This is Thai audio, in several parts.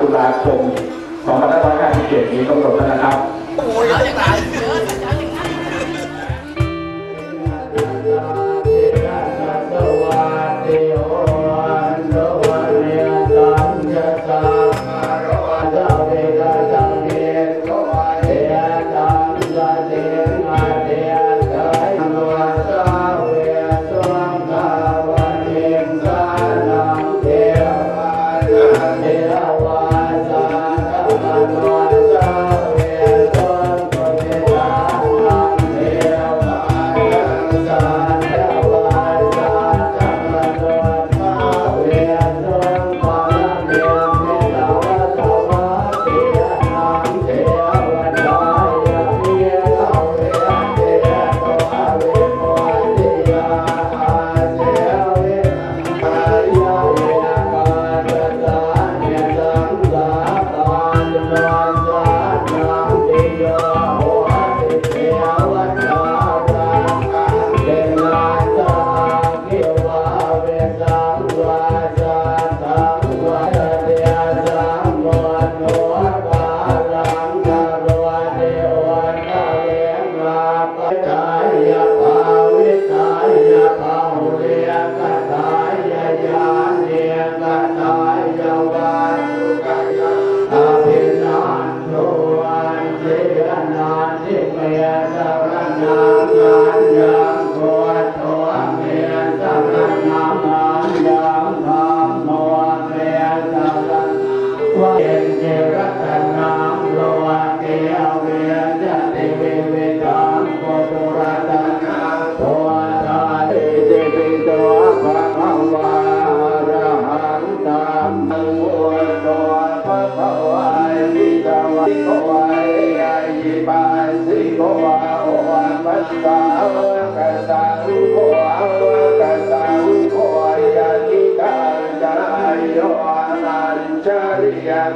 ตุลาคม2557นี้กำหนดนะครับโอ้ยแล้วยังไง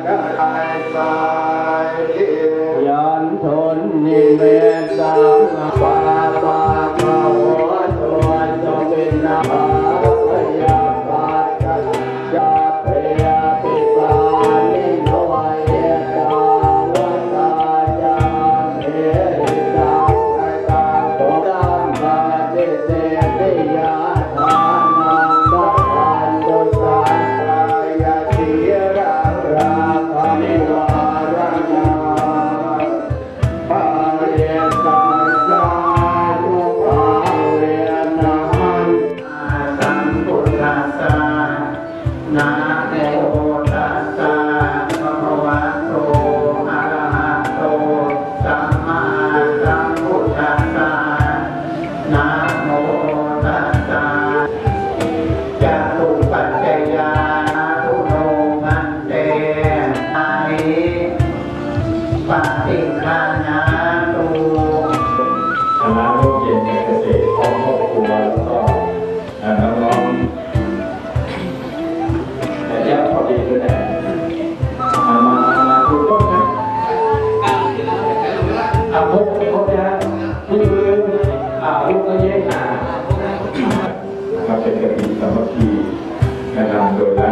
กายสายยันทนนิเว Grazie.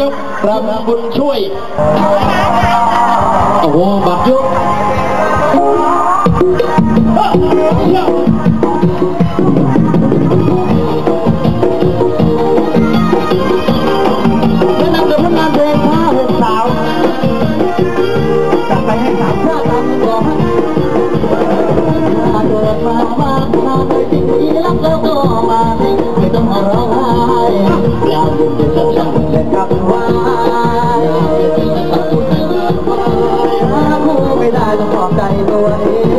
ยุบครับบุญช่วย โอ้โหบัตยุบ away.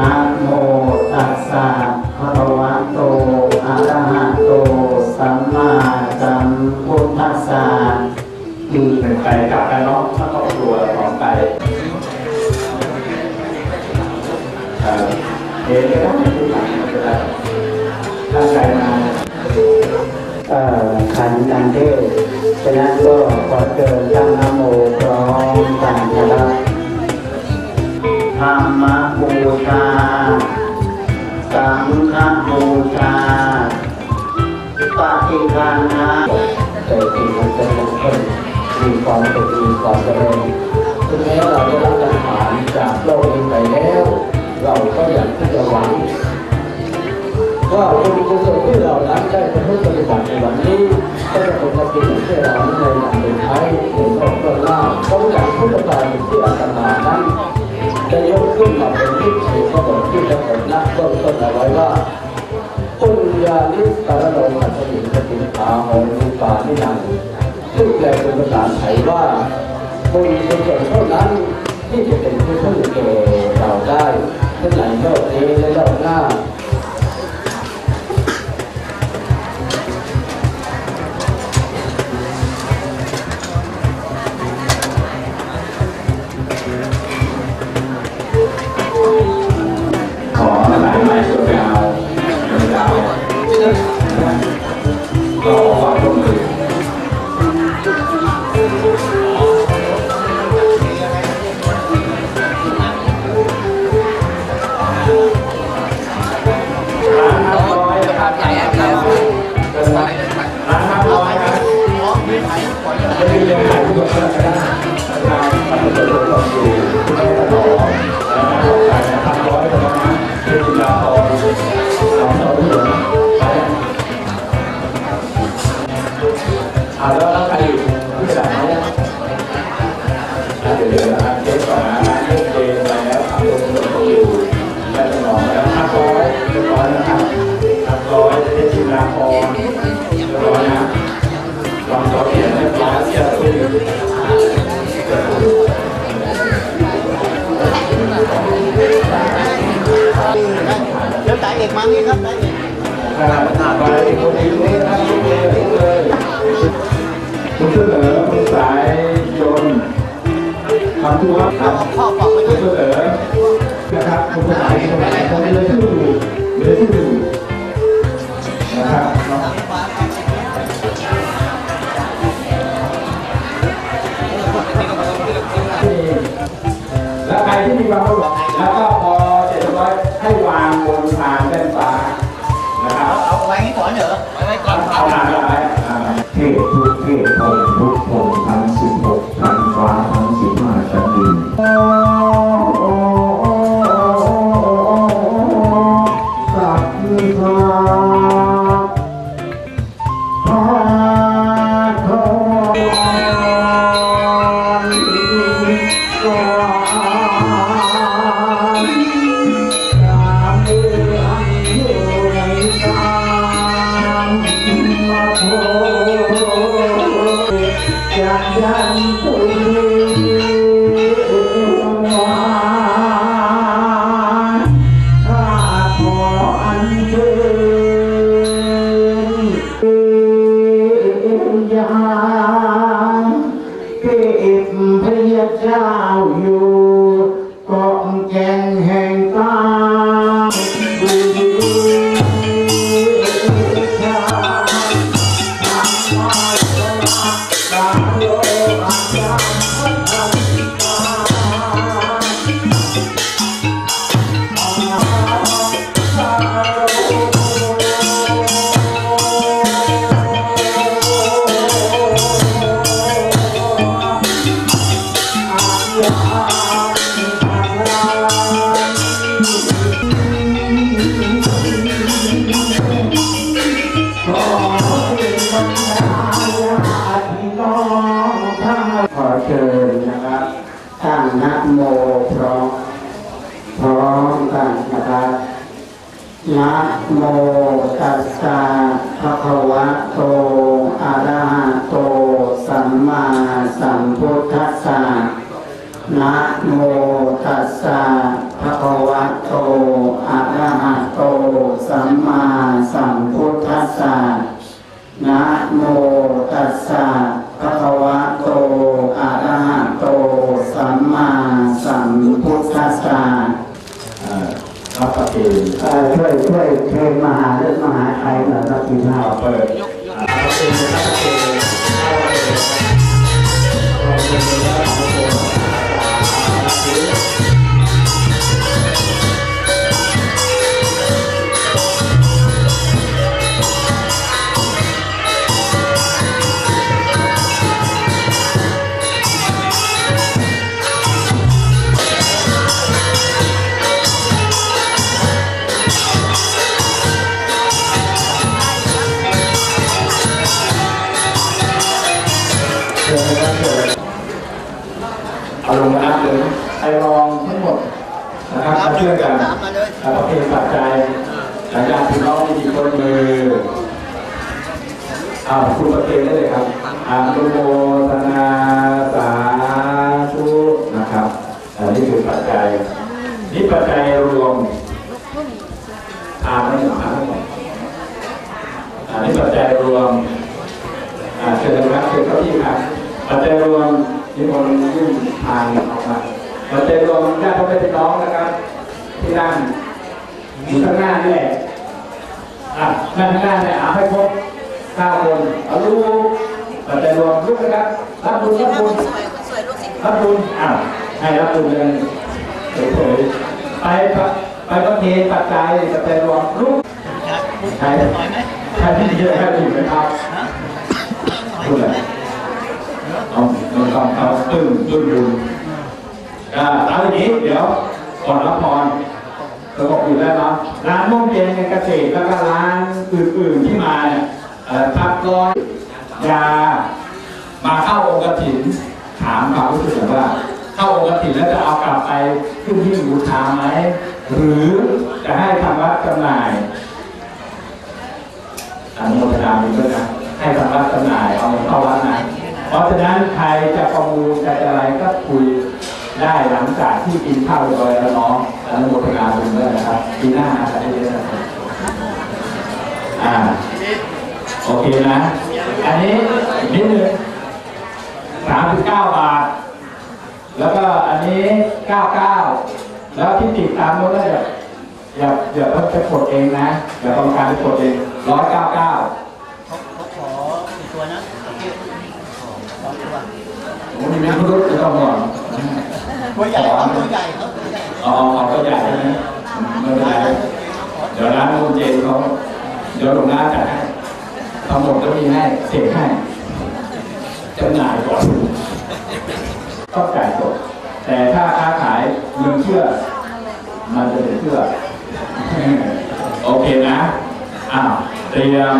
นะโมตสสะภะคะวโตอะระหโตสมมาสัมพุทธัสสะอืมเป็นไปกับกันเนาะถ้าครอบครัวของไปเออเดี๋ยวเดี๋ยวต้องรังถ้ตั้งมาขันตันเทศฉะนั้นก็ขอเชิญตั้งนโม ชาสังฆบูชาปฏิฆานะเศรษฐีมันจะคงเข้มมีความสุขมีความเจริญถึงแม้เราจะรับอาหานจากโลกนี้ไปแล้ว เราก็อยากที่จะหวังว่าคุณกุศลที่เรานั้นได้ปะพฤติปฏิบัติในวันนี้ก็จะเป็นประโยชนที่เราในวันเป็นไทยในโลกก็ล่าเพราะากพุทธการที่อาตมานั้น จะยกขึ้นมาเป็นที่ถือกอหนดที่กำหนดนักต้นต้นเอาไว้ว่าคุณยาลิสการโลหันสิสติปาของนุกานินังซึ่งแปลเป็นภาษาไทยว่าคุญเป็นส่นเท่านั้นที่จะเป็นผู้ช่วยเราได้ทั้งในโลกนี้และโลกหน้า Kamu akan สัมมาสัมพุทธัสสะนะโมตัสสะภะคะวะโตอะระหะโต สัมมาสัมพุทธัสสะอ่ารับประเคนเอ่อช่วยช่วยเชิญมหาเลือดมหาไทยหน่อยครับพี่น้าเอาเปิด เชิญนะครับเชิญเอาลงนะครับเลยไอรองทั้งหมดนะครับมาช่วยกันแล้วก็เพลงปัจจัยหลังจากพี่น้องที่มีคนมืออ่าคุณประเคนได้เลยครับอานุโมทนาสาธุนะครับอันนี้คือปัจจัยนี่ปัจจัยรวมอ่านไม่หนาอันนี้ปัจจัยรวมอ่าเชิญนะครับเชิญเข้าที่ครับ ปัจจัยรวมนิมนต์ยื่นทางออกมาปัจจัยรวมญาติพ่อแม่พี่น้องนะครับ ที่นั่งอยู่ข้างหน้านี่แหละอะนั่งข้างหน้าเนี่ยเอาให้ครบเก้าคนเอาลูกปัจจัยรวมลูกนะครับรับบุญรับบุญรับบุญอ้าวให้รับบุญเลยเฉยๆไปปะไปประเคนปัจจัยปัจจัยรวมลูกใครใครที่เยอะใครที่อยู่ไหมครับพูดอะไร เอาเอาเอาเอาตึ้งตึ้งดูอ่าเอาอย่างนี้เดี๋ยวก่อนรับพรสงบอกอยู่แล้วเนาะร้านม่วงเย็นเกษตรแล้วก็ร้านอื่นๆที่มาเนี่ยพักร้อยยามาเข้าองค์กฐินถามความรู้สึกว่า เข้าองค์กฐินแล้วจะเอากลับไปขึ้นที่บูชาไหมหรือจะให้ทางวัดจำหน่ายอนุโมทนาบุญด้วยนะให้ทางวัดจำหน่ายเอาเข้าวัดนะ เพราะฉะนั้นใครจะประมูลจะอะไรก็คุยได้หลังจากที่กินข้าวเรียบร้อยแล้วน้องอนุโมทนาบุญด้วยนะครับปีหน้าอะไรเยอะนะครับอ่าโอเคนะ อันนี้นิดนึงสามสิบเก้าบาท แล้วก็อันนี้เก้าเก้าแล้วที่ติดตามนู้นแล้อย่าอย่าอย่าเพิ่งไปกดเองนะอย่ากรรมการไปกดเองร้อยเก้าเก้าขอกี่ตัวนะสองตัว ผมมีพิรุษจะต้องบอกตัวใหญ่เขาตัวใหญ่เขาตัวใหญ่อ๋อเอาก็ใหญ่ใช่ไหมไม่เป็นไรเดี๋ยวร้านคุณเจนเขาเดี๋ยวหลวงหน้าจัดให้ทั้งหมดก็มีให้เสกให้จำหน่ายก่อนต้องจ่ายสดแต่ถ้าค้าขายเงินเชื่อ มันจะเป็นเชื่อ โอเคนะ อ้าว เตรียม